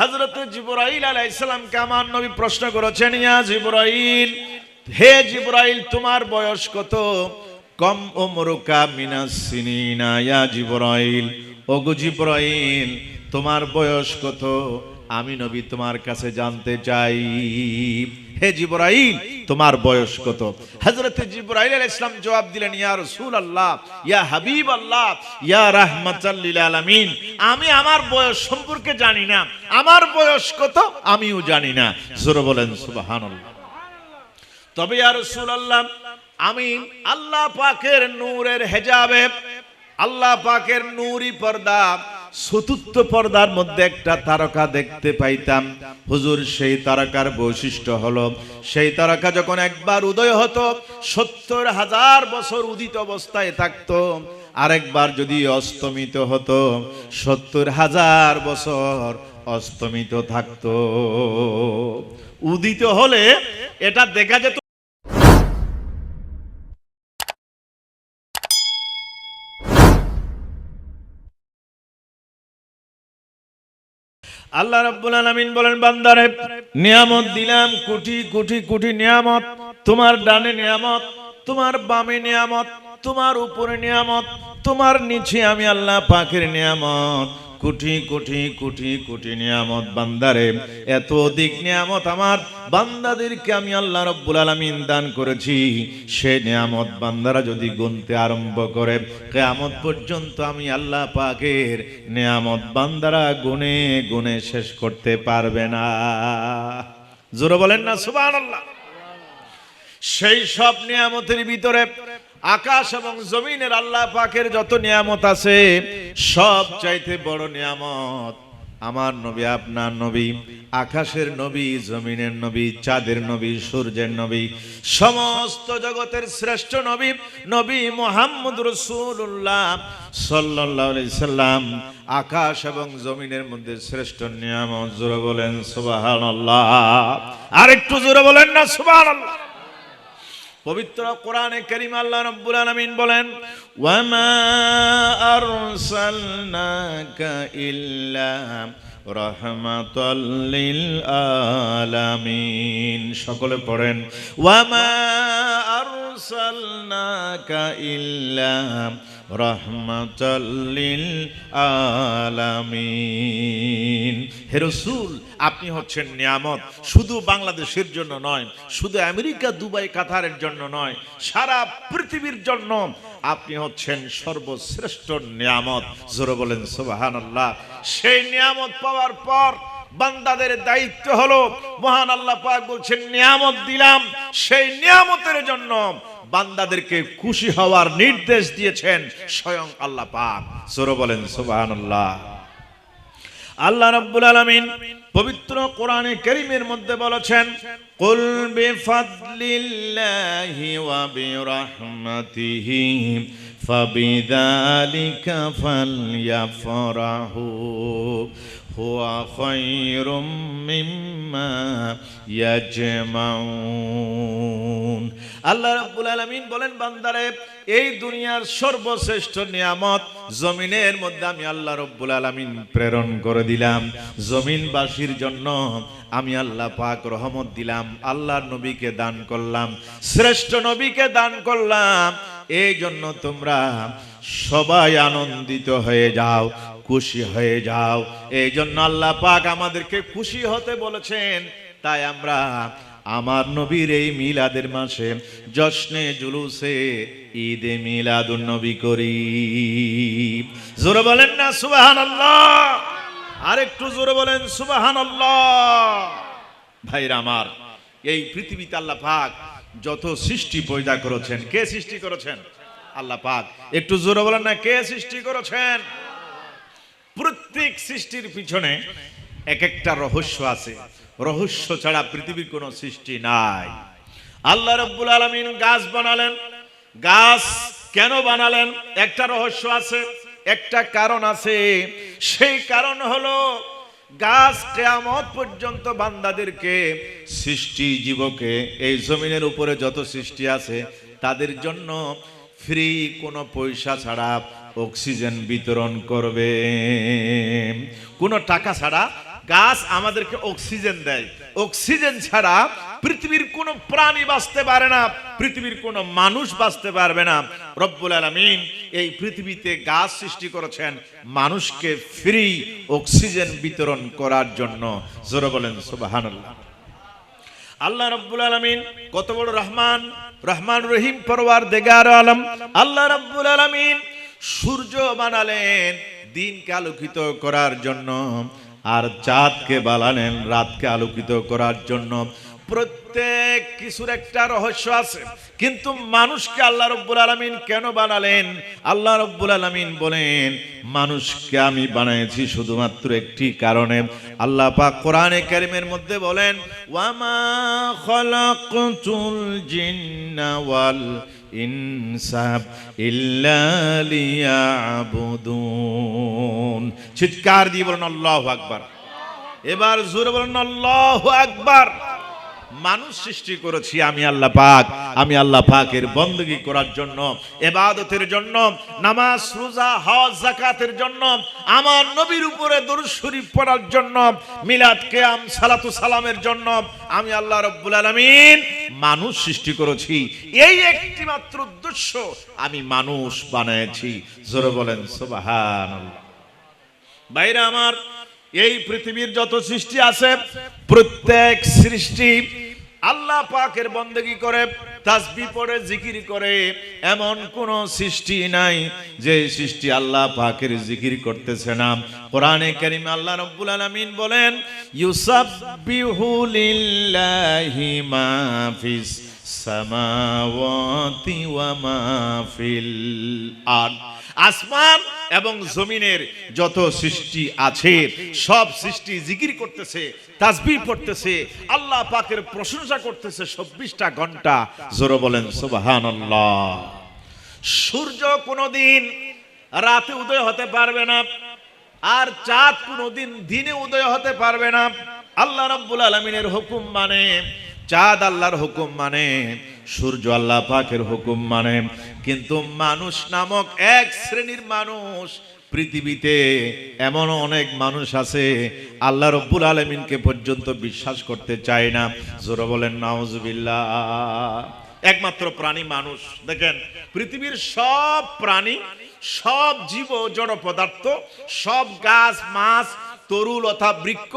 হজরত জিবরাইল আলাই ইসলামকে আমার নবী প্রশ্ন করেছেন, ইয়া জিবরাইল, হে জিবরাইল, তোমার বয়স কত? কম ও মরুকা মিনাস সিনিনা, ইয়া জিবরাইল। ওগো জিবরাইল, তোমার বয়স কত? আমি নবী তোমার কাছে জানতে চাই। হে জিবরাইল, তোমার বয়স কত? হযরত জিবরাইল আলাইহিস সালাম জবাব দিলেন, ইয়া রাসূলুল্লাহ, ইয়া হাবিব আল্লাহ ইয়া রাহমাতাল লিল আলামিন, আমি আমার বয়স সম্পর্কে জানি না। আমার বয়স কত? আমিও জানি না। জোরে বলেন, সুবহানাল্লাহ। তবে ইয়া রাসূলুল্লাহ, আমি আল্লাহ পাকের নূরের হেজাবে, আল্লাহ পাকের নূরি পর্দা চতুর্থ পর্দার মধ্যে একটা তারকা দেখতে পাইতাম। হুজুর, সেই তারকার বৈশিষ্ট্য হলো, সেই তারকা যখন একবার উদয় হতো, সত্তর হাজার বছর উদিত অবস্থায় থাকতো। আরেকবার যদি অস্তমিত হতো, সত্তর হাজার বছর অস্তমিত থাকতো। উদিত হলে এটা দেখা যেত আল্লাহ রাব্বুল আলামিন বলেন, বান্দারে, নিয়ামত দিলাম, কোটি কোটি কোটি নিয়ামত, তোমার ডানে নিয়ামত, তোমার বামে নিয়ামত, তোমার উপরে নিয়ামত, তোমার নিচে আমি আল্লাহ পাকের নিয়ামত। কোটি কোটি কোটি কোটি নিয়ামত বান্দারে, এত অধিক নিয়ামত আমার বান্দাদেরকে আমি আল্লাহ রব্বুল আলামিন দান করেছি। সে নিয়ামত বান্দারা যদি গুনতে আরম্ভ করে, কেয়ামত পর্যন্ত আমি আল্লাহ পাকের নিয়ামত বান্দারা গুনে গুনে শেষ করতে পারবে না। জোরে বলেন না, সুবহানাল্লাহ। সেই সব নিয়ামতের ভিতরে আকাশ এবং জমিনের আল্লাহ পাকের যত নিয়ামত আছে, সব চাইতে বড় নিয়ামত আমার নবী, আপনার নবী, আকাশের নবী, জমিনের নবী, চাঁদের নবী, সূর্যের নবী, সমস্ত জগতের শ্রেষ্ঠ নবী নবী মোহাম্মদ রসুল্লাহ সাল্লাহ সাল্লাম, আকাশ এবং জমিনের মধ্যে শ্রেষ্ঠ নিয়ামত, জোরে বলেন সুবাহান আর একটু জোরে বলেন না সুবাহান পবিত্র কোরআনে করিম আল্লাহ রাব্বুল আলামিন বলেন, ওয়ামা আরসালনাকা ইল্লা রাহমাতাল লিল আলামিন। সকলে পড়েন, ওয়ামা আরসালনাকা ইল্লা রাহমাতাল লিল আলামিন। হে রাসূল আপনি হচ্ছেন নিয়ামত। শুধু বাংলাদেশের জন্য নয়, শুধু আমেরিকা, দুবাই, কাতারের জন্য নয়, সারা পৃথিবীর জন্য আপনি হচ্ছেন সর্বশ্রেষ্ঠ নিয়ামত। জোরে বলেন, সুবহানাল্লাহ। সেই নিয়ামত পাওয়ার পর বান্দাদের দায়িত্ব হলো, মহান আল্লাহ পাক বলছেন, নিয়ামত দিলাম। সেই নিয়ামতের জন্য বান্দাদেরকে খুশি হওয়ার নির্দেশ দিয়েছেন স্বয়ং আল্লাহ পাক। জোরে বলেন, সুবহানাল্লাহ। আল্লাহ রাব্বুল আলামিন পবিত্র কোরআনে কারীমের মধ্যে বলেছেন কুল বিফাদলিল্লাহি ওয়া বিরাহমাতিহি ফাবিযালিকা ফালইফরাহু। হুয়া খায়রুম মিম্মা ইয়াজমাউন আল্লাহ রাব্বুল আলামিন বলেন, বান্দারে, এই দুনিয়ার সর্বশ্রেষ্ঠ নিয়ামত জমিনের মধ্যে আমি আল্লাহ রব্বুল আলামিন প্রেরণ করে দিলাম। জমিনবাসীর জন্য আমি আল্লাহ পাক রহমত দিলাম, আল্লাহর নবীকে দান করলাম, শ্রেষ্ঠ নবীকে দান করলাম। এই জন্য তোমরা সবাই আনন্দিত হয়ে যাও। খুশি হয়ে যাও। এই জন্য আল্লাহ পাক আমাদেরকে খুশি হতে বলেছেন। তাই আমরা আমার নবীর এই মিলাদের মাসে জশ্নে জুলুসে ঈদে মিলাদুন নবী করি। জোরে বলেন না সুবাহান আল্লাহ আর একটু জোরে বলেন সুবাহান আল্লাহ ভাইরা আমার, এই পৃথিবীতে আল্লাহ পাক যত সৃষ্টি পয়দা করেছেন, কে সৃষ্টি করেছেন? আল্লাহ পাক। একটু জোরে বলেন না, কে সৃষ্টি করেছেন? প্রত্যেক সৃষ্টির পিছনে এক একটা রহস্য আছে। রহস্য ছাড়া পৃথিবীর কোনো সৃষ্টি নাই। আল্লাহ রব্বুল আলমিন গাছ বানালেন। গাছ কেন বানালেন? একটা রহস্য আছে, একটা কারণ আছে। সেই কারণ হলো গাছ কেয়ামত পর্যন্ত বান্দাদেরকে, সৃষ্টি জীবকে, এই জমিনের উপরে যত সৃষ্টি আছে, তাদের জন্য ফ্রি কোনো পয়সা ছাড়া অক্সিজেন বিতরণ করবে। কোনো টাকা ছাড়া গাছ আমাদেরকে অক্সিজেন দেয়। অক্সিজেন ছাড়া পৃথিবীর কোনো প্রাণী বাঁচতে পারে না, পৃথিবীর কোনো মানুষ বাঁচতে পারবে না। রব্বুল আলামিন এই পৃথিবীতে গাছ সৃষ্টি করেছেন মানুষকে ফ্রি অক্সিজেন বিতরণ করার জন্য। জোরে বলেন, সুবহানাল্লাহ। আল্লাহ রব্বুল আলমিন কত বড় রহমান রহমান রহিম পরওয়ার দেগার আলম। আল্লাহ রব্বুল আলমিন সূর্য বানালেন দিনকে আলোকিত করার জন্য। আর চাঁদকে বানালেন রাতকে আলোকিত করার জন্য। প্রত্যেক কিছুর একটা রহস্য আছে। কিন্তু মানুষকে আল্লাহ রব্বুল আলমিন কেন বানালেন? আল্লাহ রব্বুল আলমিন বলেন, মানুষকে আমি বানিয়েছি শুধুমাত্র একটি কারণে। আল্লাহ পাক কোরআনে কারিমের মধ্যে বলেন, ওয়ামা খলাকতুল জিন্না ওয়াল ইনসাব ইল্লা চিৎকার দিয়ে বলেন, আল্লাহু আকবার। এবার জোরে বলেন, আল্লাহু আকবার। মানুষ সৃষ্টি করেছি আমি আল্লাহ পাক। আমি আল্লাহ পাকের বন্দগি করার জন্য, এবাদতের জন্য, নামাজ, রোজা, হজ জাকাতের জন্য, আমার নবীর উপরে দরুদ শরীফ পড়ার জন্য, মিলাদ, কিয়াম, সালাতু সালামের জন্য আমি আল্লাহ রাব্বুল আলামিন মানুষ সৃষ্টি করেছি। এই একটি মাত্র উদ্দেশ্য আমি মানুষ বানিয়েছি জোরে বলেন, সুবহানাল্লাহ। বাইরে আমার, এই পৃথিবীর যত সৃষ্টি আছে, প্রত্যেক সৃষ্টি আল্লাহ পাকের বন্দেগি করে, তাসবি পড়ে, জিকির করে, এমন কোন সৃষ্টি নাই যে সৃষ্টি আল্লাহ পাকের জিকির করতেছে না। কোরআনে কারিম আল্লাহ রাব্বুল আলামিন বলেন, ইউসাব্বিহু লিল্লাহি ওয়া আসমান এবং জমিনের যত সৃষ্টি আছে, সব সৃষ্টি জিকির করতেছে তাসবিহ পড়তেছে, আল্লাহ পাকের প্রশংসা করতেছে চব্বিশটা ঘণ্টা। জোরে বলেন, সুবহানাল্লাহ। সূর্য কোনোদিন রাতে উদয় হতে পারবে না, আর চাঁদ কোনোদিন দিনে উদয় হতে পারবে না। আল্লাহ রাব্বুল আলামিনের হুকুম মানে চাঁদ আল্লাহর হুকুম মানে সূর্য আল্লাহ পাকের হুকুম মানে। কিন্তু মানুষ নামক এক শ্রেণির মানুষ পৃথিবীতে এমন অনেক মানুষ আছে, আল্লাহ রব্বুল আলমিনকে পর্যন্ত বিশ্বাস করতে চায় না। জোরে বলেন, নাউজুবিল্লাহ। একমাত্র প্রাণী মানুষ। দেখেন, পৃথিবীর সব প্রাণী, সব জীব জড় পদার্থ সব গাছ, মাছ তরু লতা বৃক্ষ,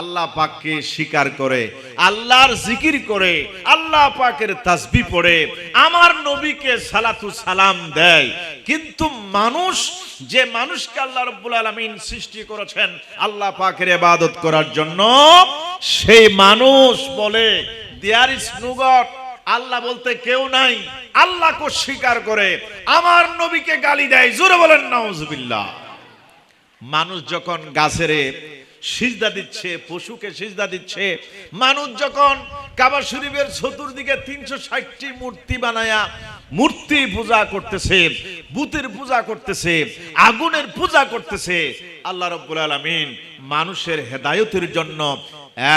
আল্লাহ পাককে স্বীকার করে, আল্লাহর জিকির করে, আল্লাহ পাকের তাসবি পড়ে, আমার নবীকে সালাতু সালাম দেয়। কিন্তু মানুষ, যে মানুষকে আল্লাহ রব্বুল আলামিন সৃষ্টি করেছেন, আল্লাহ পাকের ইবাদত করার জন্য, সেই মানুষ বলে there is no God Allah বলতে কেউ নাই। আল্লাহকে স্বীকার করে, আমার নবীকে গালি দেয়। জোরে বলেন নাউজুবিল্লাহ মানুষ যখন গাছেরে সিজদা দিচ্ছে, পশুকে সিজদা দিচ্ছে, মানুষ যখন কাবা শরীফের চতুর্দিকে তিনশো ষাটটি মূর্তি বানায়া মূর্তি পূজা করতেছে, বুতের পূজা করতেছে, আগুনের পূজা করতেছে, আল্লাহ রব্বুল আলমিন মানুষের হেদায়তের জন্য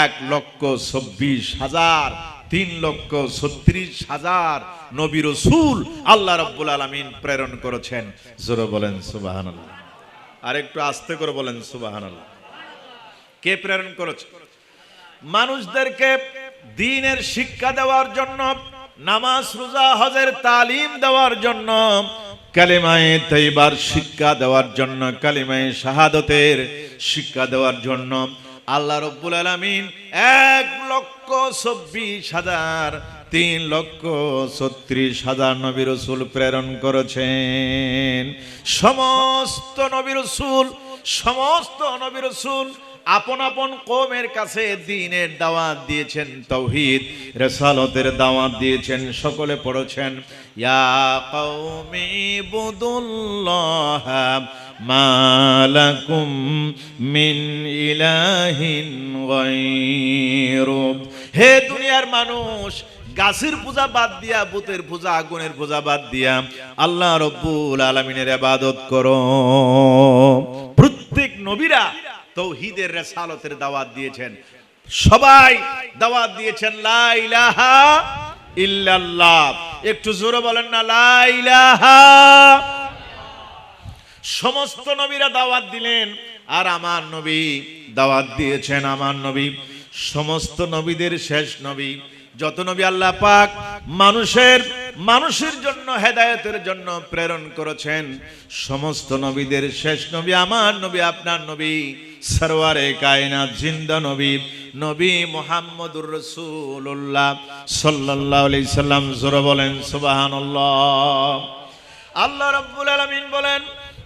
এক লক্ষ চব্বিশ হাজার, তিন লক্ষ ছত্রিশ হাজার নবী রসুল আল্লাহ রব্বুল আলমিন প্রেরণ করেছেন। জোরে বলেন সুবাহান আর একটু আস্তে করে বলেন সুবাহান কে প্রেরণ করেছে? মানুষদেরকে দিনের শিক্ষা দেওয়ার জন্য, নামাজ, রোজা, হজের তালিম দেওয়ার জন্য, কালিমায়ে তৈবার শিক্ষা দেওয়ার জন্য, কালিমায়ে শাহাদতের শিক্ষা দেওয়ার জন্য আল্লাহ রব্বুল আলমিন এক লক্ষ চব্বিশ হাজার, তিন লক্ষ ছত্রিশ হাজার নবী রসুল প্রেরণ করেছেন। সমস্ত নবী রসুল, সমস্ত নবী রসুল আপন আপন কৌমের কাছে দিনের দাওয়াত দিয়েছেন, তৌহিদ, রেসালতের দাওয়াত দিয়েছেন, সকলে পড়েছেন, ইয়া কৌমি বুদুল্লাহ মালাকুম মিন ইলাহিন গায়রু হে দুনিয়ার মানুষ, গাছের পূজা বাদ দিয়া, বুতের পূজা, আগুনের পূজা বাদ দিয়া আল্লাহ রব্বুল আলমিনের আবাদত করো। প্রত্যেক নবীরা তৌহিদের রেসালতের দাওয়াত দিয়েছেন। সবাই দাওয়াত দিয়েছেন, লা ইলাহা ইল্লাল্লাহ। একটু জোরে বলেন না, লা ইলাহা সমস্ত নবীরা দাওয়াত দিলেন, আর আমার নবী দাওয়াত দিয়েছেন আমার নবী। সমস্ত নবীদের শেষ নবী। যত নবী আল্লাহ পাক মানুষের মানুষের জন্য হেদায়তের জন্য প্রেরণ করেছেন, সমস্ত নবীদের শেষ নবী আমার নবী, আপনার নবী, সরওয়ারে কায়নাত, জিন্দা নবী নবী মোহাম্মদুর রসুল্লাহ সাল্লাল্লাহু আলাইহি সাল্লাম। জোরে বলেন, সুবহানাল্লাহ। আল্লাহ রাব্বুল আলামিন বলেন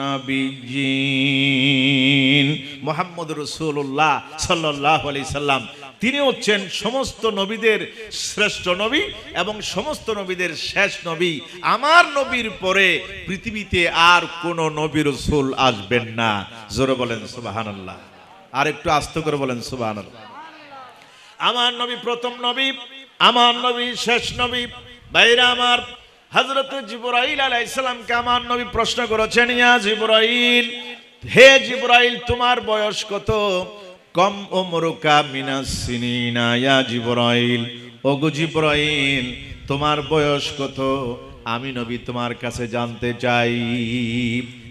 নাবিয়্যিন মুহাম্মদ রাসূলুল্লাহ সাল্লাল্লাহু আলাইহি সাল্লাম। তিনি হচ্ছেন সমস্ত নবীদের শ্রেষ্ঠ নবী এবং সমস্ত নবীদের শেষ নবী। আমার নবীর পরে পৃথিবীতে আর কোন নবী রসুল আসবেন না। জোরে বলেন সুবাহান আল্লাহ আর একটু আস্ত করে বলেন সুবাহান আমার নবী প্রথম নবী, আমার নবী শেষ নবী, বাইরে আমার হজরত জিবরাইল আলাই ইসলামকে আমার নবী প্রশ্ন করেছেন, ইয়া জিবরাইল, হে জিবরাইল, তোমার বয়স কত? কম ও মরুকা সিনিনা, ইয়া জিবরাইল। ওগো জিবরাইল, তোমার বয়স কত? আমি নবী, তোমার কাছে জানতে চাই।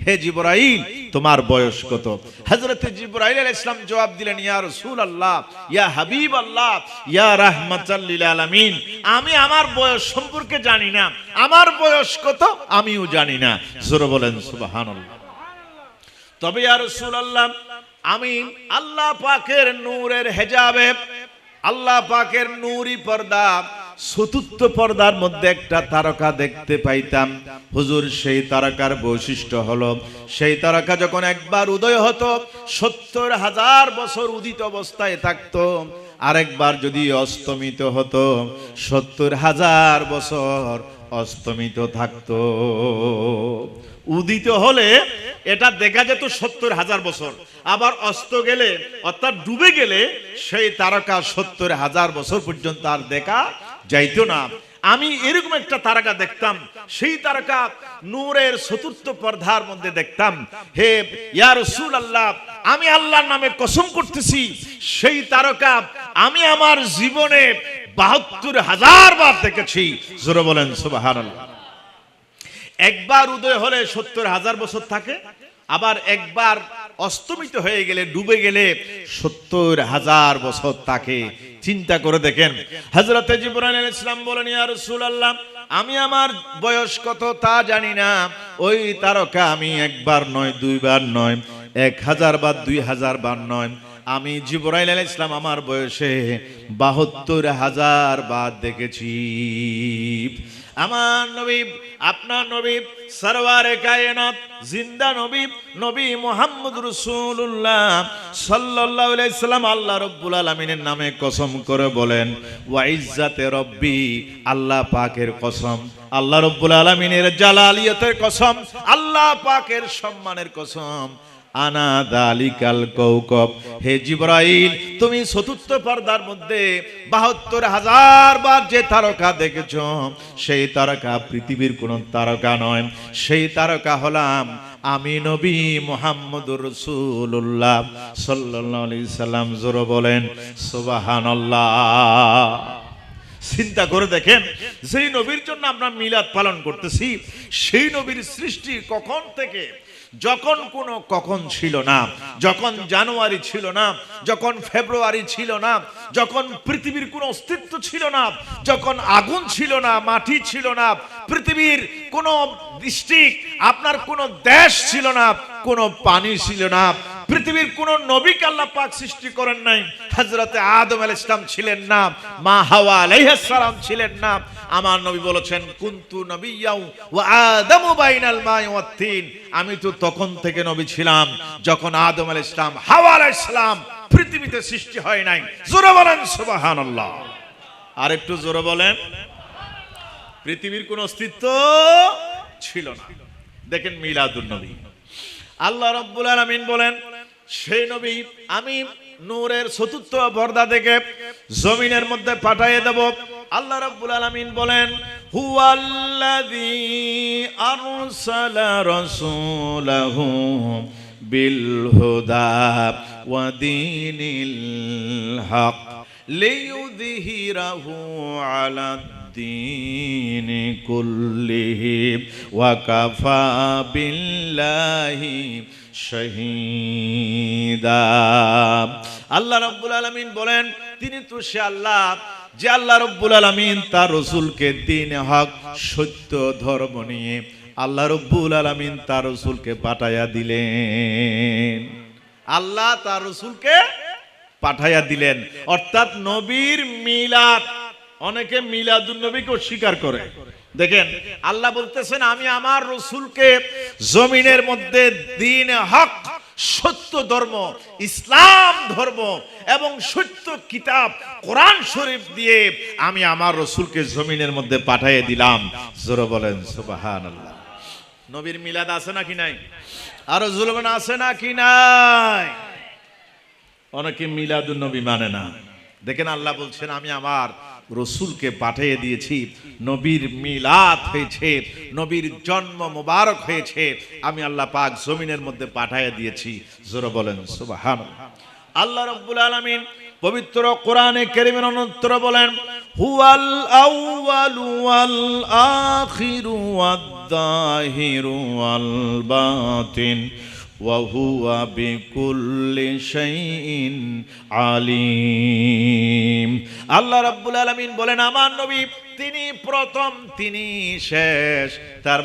হে জিবরাইল তোমার বয়স কত? হযরত জিবরাইল আলাইহিস সালাম জবাব দিলেন, ইয়া রসুল আল্লাহ ইয়া হাবিব আল্লাহ ইয়া রাহমাতাল লিল আলামিন, আমি আমার বয়স সম্পর্কে জানি না। আমার বয়স কত? আমিও জানি না। জোরে বলেন, সুবহানাল্লাহ। তবে ইয়া রাসূলুল্লাহ, আমি আল্লাহ পাকের নূরের হেজাবে, আল্লাহ পাকের নূরি পর্দা চতুর্থ পর্দার মধ্যে একটা তারকা দেখতে পাইতাম। হুজুর, সেই তারকার বৈশিষ্ট্য হলো, সেই তারকা যখন একবার উদয় হতো, সত্তর হাজার বছর উদিত অবস্থায় থাকতো। আরেকবার যদি অস্তমিত হতো, সত্তর হাজার বছর অস্তমিত থাকতো। উদিত হলে এটা দেখা যেত সত্তর হাজার বছর। আবার অস্ত গেলে, অর্থাৎ ডুবে গেলে, সেই তারকা সত্তর হাজার বছর পর্যন্ত আর দেখা যাইতো না। আমি এরকম একটা তারকা দেখতাম, সেই তারকা নূরের চতুর্থ পর্দার মধ্যে দেখতাম। হে, ইয়া আল্লাহ আমি আল্লাহর নামে কসম করতেছি, সেই তারকা আমি আমার জীবনে বাহাত্তর হাজার বার দেখেছি। জোরে বলেন সুবাহান একবার উদয় হলে সত্তর হাজার বছর থাকে, আবার একবার অস্তমিত হয়ে গেলে, ডুবে গেলে সত্তর হাজার বছর তাকে চিন্তা করে দেখেন। হজরতে জিবরান ইসলাম বলেন, ইয়া রাসূলুল্লাহ, আমি আমার বয়স কত তা জানি না। ওই তারকা আমি একবার নয়, দুইবার নয়, এক হাজার বা দুই হাজার বার নয়। আমি জিবরাইল আলাইহিস ইসলাম আমার বয়সে বাহাত্তর হাজার বার দেখেছি। আমার নবী, আপনার নবী, সরওয়ারে কায়নাত, জিন্দা নবী নবী মোহাম্মদ রসুল্লাহ সাল্লাল্লাহু আলাইহি সাল্লাম আল্লাহ রব্বুল আলামিনের নামে কসম করে বলেন, ওয়া ইজ্জাতে রব্বি, আল্লাহ পাকের কসম, আল্লাহ রব্বুল আলামিনের জালালিয়তের কসম, আল্লাহ পাকের সম্মানের কসম আনা দালিকাল কৌকব। হে জিব্রাইল, তুমি চতুর্থ পর্দার মধ্যে বাহাত্তর হাজার বার যে তারকা দেখেছ, সেই তারকা পৃথিবীর কোন তারকা নয়। সেই তারকা হলাম আমি নবী মোহাম্মদুর রসুল্লাহ সাল্লাম। জোর বলেন, সুবহানাল্লাহ। চিন্তা করে দেখেন, যেই নবীর জন্য আমরা মিলাদ পালন করতেছি, সেই নবীর সৃষ্টি কখন থেকে যখন কোনো কখন ছিল না, যখন জানুয়ারি ছিল না, যখন ফেব্রুয়ারি ছিল না, যখন পৃথিবীর কোনো অস্তিত্ব ছিল না, যখন আগুন ছিল না, মাটি ছিল না, পৃথিবীর কোনো ডিস্ট্রিক্ট আপনার কোনো দেশ ছিল না, কোনো পানি ছিল না পৃথিবীর কোন নবীকে আল্লাহ পাক সৃষ্টি করেন নাই। হযরতে আদম আলাইহিস সালাম ছিলেন না, মা হাওয়া আলাইহিস সালাম ছিলেন না। আমার নবী বলেছেন, কুনতু নবিয়্যাউ ওয়া আদামু বাইনাল মাই ওয়াত তিন। আমি তো তখন থেকে নবী ছিলাম, যখন আদম আলাইহিস সালাম, হাওয়া আলাইহিস সালাম পৃথিবীতে সৃষ্টি হয় নাই। জোরে বলেন, সুবহানাল্লাহ। আর একটু জোরে বলেন, পৃথিবীর কোন অস্তিত্ব ছিল না। দেখেন মিলাদুন নবী। আল্লাহ রব্বুল আলামিন বলেন সেই নবী আমি নূরের চতুর্থ পর্দা থেকে জমিনের মধ্যে পাঠিয়ে দেব আল্লাহ রাব্বুল আলামিন বলেন হুয়াল্লাযী আরসালা রাসূলাহু بالهدى ودين الحق ليظهره على الدين كله وكفى بالله আল্লাহ রব্বুল আলমিন বলেন, তিনি তো সে আল্লাহ যে আল্লাহ রব্বুল আলমিন তার রসুলকে দিন হক, সত্য, ধর্ম নিয়ে আল্লাহ রব্বুল আলমিন তার রসুলকে পাঠাইয়া দিলেন। আল্লাহ তার রসুলকে পাঠাইয়া দিলেন। অর্থাৎ নবীর মিলাদ, অনেকে মিলাদুন নবীকে করে। দেখেন, আল্লাহ বলতেছেন, আমি আমার রসুলকে জমিনের মধ্যে দিন হক, সত্য ধর্ম, ইসলাম ধর্ম এবং সত্য কিতাব, কোরআন শরীফ দিয়ে আমি আমার রসুলকে জমিনের মধ্যে পাঠিয়ে দিলাম। জোরে বলেন সুবাহান আল্লাহ নবীর মিলাদ আছে নাকি নাই? আরও জুলমান আছে নাকি নাই? অনেকে মিলাদুন নবী মানে না। দেখেন, আল্লাহ বলছেন, আমি আমার রসুলকে পাঠিয়ে দিয়েছি। নবীর মিলাদ হয়েছে, নবীর জন্ম মোবারক হয়েছে। আমি আল্লাহ পাক জমিনের মধ্যে পাঠিয়ে দিয়েছি। জোরে বলেন সুবাহান আল্লাহ রব্বুল আলামিন পবিত্র কোরআনে কেরিমের অনন্তর বলেন, হুয়াল আউয়ালু ওয়াল আখিরু ওয়াদ দাহিরু ওয়াল বাতিন। وهو بكل شيء আলিম আল্লাহ রাব্বুল আলামিন বলেন আমার নবী তিনি প্রথম তিনি শেষ তার